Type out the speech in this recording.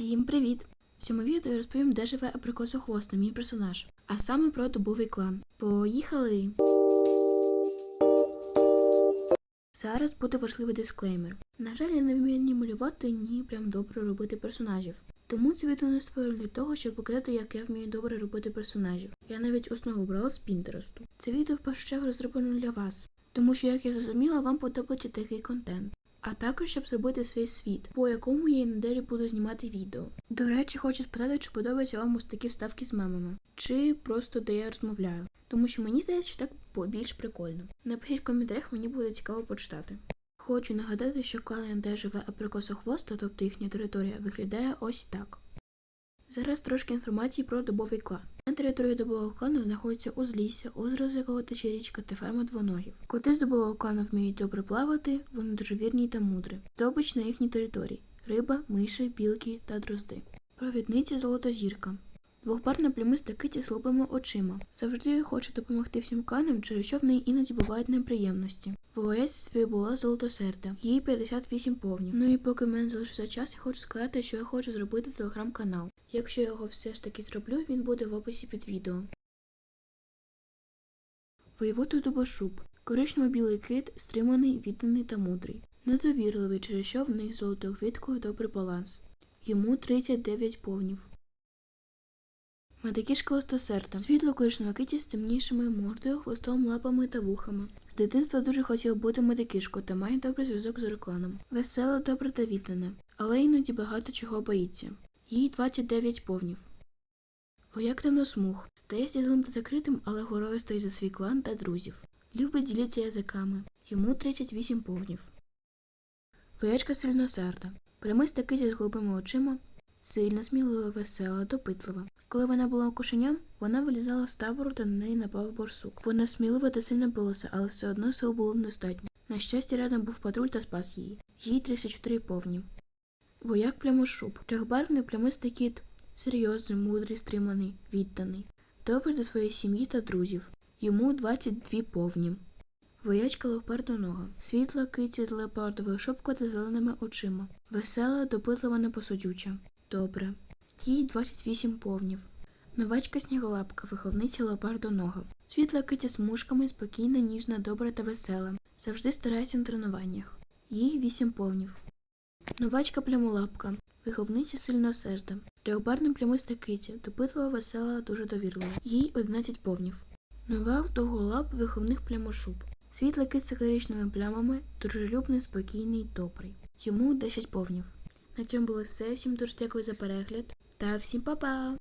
Всім привіт! В цьому відео я розповім, де живе абрикосохвоста, мій персонаж, а саме про дубовий клан. Поїхали! Зараз буде важливий дисклеймер. На жаль, я не вмію ні малювати, ні прям добре робити персонажів. Тому це відео не створено для того, щоб показати, як я вмію добре робити персонажів. Я навіть основу брала з Пінтересту. Це відео в першу чергу розроблено для вас, тому що, як я зрозуміла, вам подобається такий контент. А також щоб зробити свій світ, по якому я і буду знімати відео. До речі, хочу спитати, чи подобаються вам ось такі вставки з мемами, чи просто де я розмовляю. Тому що мені здається, що так більш прикольно. Напишіть в коментарях, мені буде цікаво почитати. Хочу нагадати, що клан, де живе абрикосохвоста, тобто їхня територія, виглядає ось так. Зараз трошки інформації про дубовий клан. На території дубового клану знаходиться узлісся, озеро, з якого тече річка та ферма двоногів. Коти з дубового клану вміють добре плавати, вони дуже вірні та мудрі. Здобич на їхній території риба, миші, білки та дрозди. Провідниця золота зірка. Двохбарна плямиста киті з лобими очима. Завжди хоче допомогти всім кланам, через що в неї іноді бувають неприємності. В Воєцтві була золотосерда, їй 58 повнів. Ну і поки в мене залишився час, я хочу сказати, що я хочу зробити телеграм-канал. Якщо я його все ж таки зроблю, він буде в описі під відео. Воєводу Дубошуб. Коричнево-білий кит, стриманий, відданий та мудрий. Недовірливий, через що в них з золотою квіткою добрий баланс. Йому 39 повнів. Медикішка листосерда. Світло коричнева киті з темнішими мордою, хвостом, лапами та вухами. З дитинства дуже хотів бути медикішкою та має добрий зв'язок з рекланом. Весела, добра та віддана, але іноді багато чого боїться. Їй 29 повнів. Вояк темносмуг. Стає злим та закритим, але горою стоїть за свій клан та друзів. Любить ділитися язиками. Йому 38 повнів. Воячка сильносерда. Прямиста киті з голубими очима, сильна, смілива, весела, допитлива. Коли вона була кошеням, вона вилізала з табору та на неї напав борсук. Вона смілива та сильно билася, але все одно сил було недостатньо. На щастя, рядом був патруль та спас її. Їй 34 повні. Вояк плямошуб. Трьохбарвний плямистий кіт. Серйозний, мудрий, стриманий, відданий. Добрий до своєї сім'ї та друзів. Йому 22 повні. Воячка леопардонога. Світла киті з леопардовою шопкою та зеленими очима. Весела, допитлива, непосудюча. Добре. Їй 28 повнів. Новачка сніголапка, виховниця леопардонога. Світла киті з мушками, спокійна, ніжна, добра та весела. Завжди старається на тренуваннях. Їй 8 повнів. Новачка плямолапка, виховниця сильносерда. Трьохбарна плямиста киті, допитлива, весела, дуже довірлива. Їй 11 повнів. Нова довголап виховних плямошуб. Світла кит з коричневими плямами, дружелюбний, спокійний, добрий. Йому 10 повнів. На цьому було все. Всім дуже дякую за перегляд. Та всім па-па!